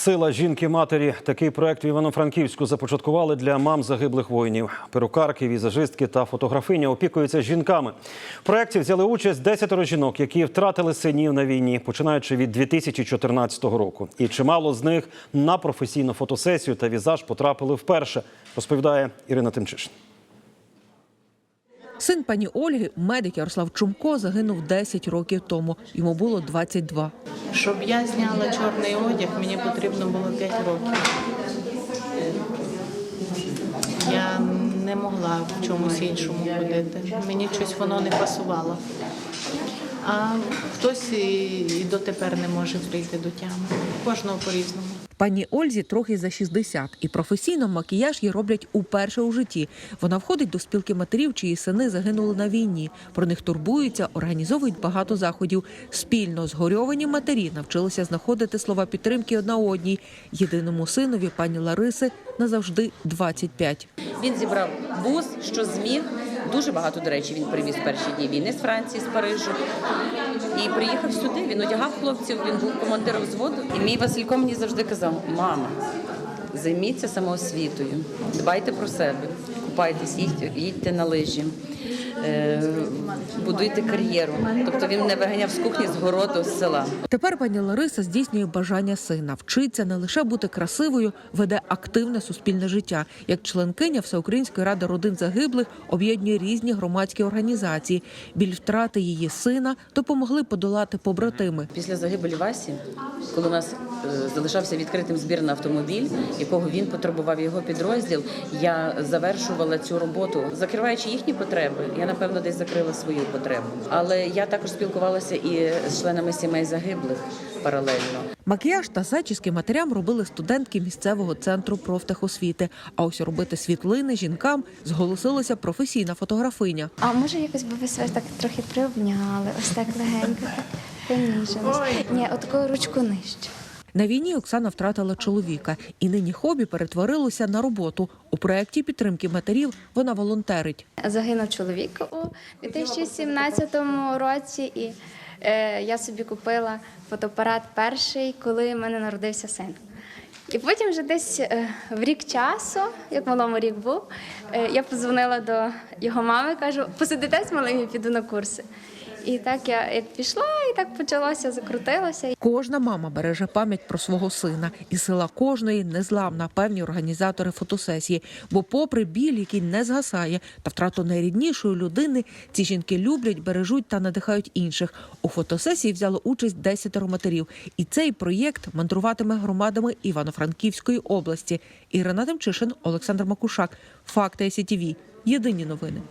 Сила жінки-матері. Такий проект в Івано-Франківську започаткували для мам загиблих воїнів. Перукарки, візажистки та фотографиня опікуються жінками. В проєкті взяли участь 10 жінок, які втратили синів на війні, починаючи від 2014 року. І чимало з них на професійну фотосесію та візаж потрапили вперше, розповідає Ірина Тимчишин. Син пані Ольги, медик Ярослав Чумко, загинув 10 років тому. Йому було 22. Щоб я зняла чорний одяг, мені потрібно було 5 років. Я не могла в чомусь іншому ходити. Мені щось воно не пасувало. А хтось і, дотепер не може прийти до тями. Кожного по-різному. Пані Ользі трохи за 60, і професійно макіяж їй роблять уперше у житті. Вона входить до спілки матерів, чиї сини загинули на війні. Про них турбуються, організовують багато заходів. Спільно згорьовані матері навчилися знаходити слова підтримки одна одній. Єдиному синові пані Лариси назавжди 25. Він зібрав бус, що зміг. Дуже багато, до речі, він привіз перші дні війни з Франції, з Парижу. І приїхав сюди. Він одягав хлопців, він був командиром взводу. І мій Василько мені завжди казав: мама, займіться самоосвітою, дбайте про себе, купайтесь, їдьте, на лижі. Е, Будуйте кар'єру. Тобто він не виганяв з кухні, з городу, з села. Тепер пані Лариса здійснює бажання сина, вчиться не лише бути красивою, веде активне суспільне життя. Як членкиня Всеукраїнської ради родин загиблих об'єднує різні громадські організації. Біль втрати її сина допомогли подолати побратими. Після загибелі Васі, коли у нас е, залишався відкритим збір на автомобіль, якого він потребував його підрозділ, я завершувала цю роботу, закриваючи їхні потреби. Я напевно десь закрила свою потребу. Але я також спілкувалася і з членами сімей загиблих паралельно. Макіяж та зачіски матерям робили студентки місцевого центру профтехосвіти. А ось робити світлини жінкам зголосилася професійна фотографиня. А може якось би ви себе так трохи приобняли, ось так легенько, так поніжились. Ні, отаку ручку нижче. На війні Оксана втратила чоловіка, і нині хобі перетворилося на роботу. У проєкті підтримки матерів вона волонтерить. Загинув чоловік у 2017 році, і е, я собі купила фотоапарат перший, коли в мене народився син. І потім вже десь е, в рік часу, як малому рік був, е, я подзвонила до його мами, кажу, посидите з малим, я піду на курси. І так я як пішла, і так почалося, закрутилося. Кожна мама береже пам'ять про свого сина, і сила кожної незламна, певні організатори фотосесії. Бо, попри біль, який не згасає, та втрату найріднішої людини, ці жінки люблять, бережуть та надихають інших. У фотосесії взяло участь 10 матерів, і цей проєкт мандруватиме громадами Івано-Франківської області. Ірина Демчишин, Олександр Макушак. Факти СІТІВІ. Єдині новини.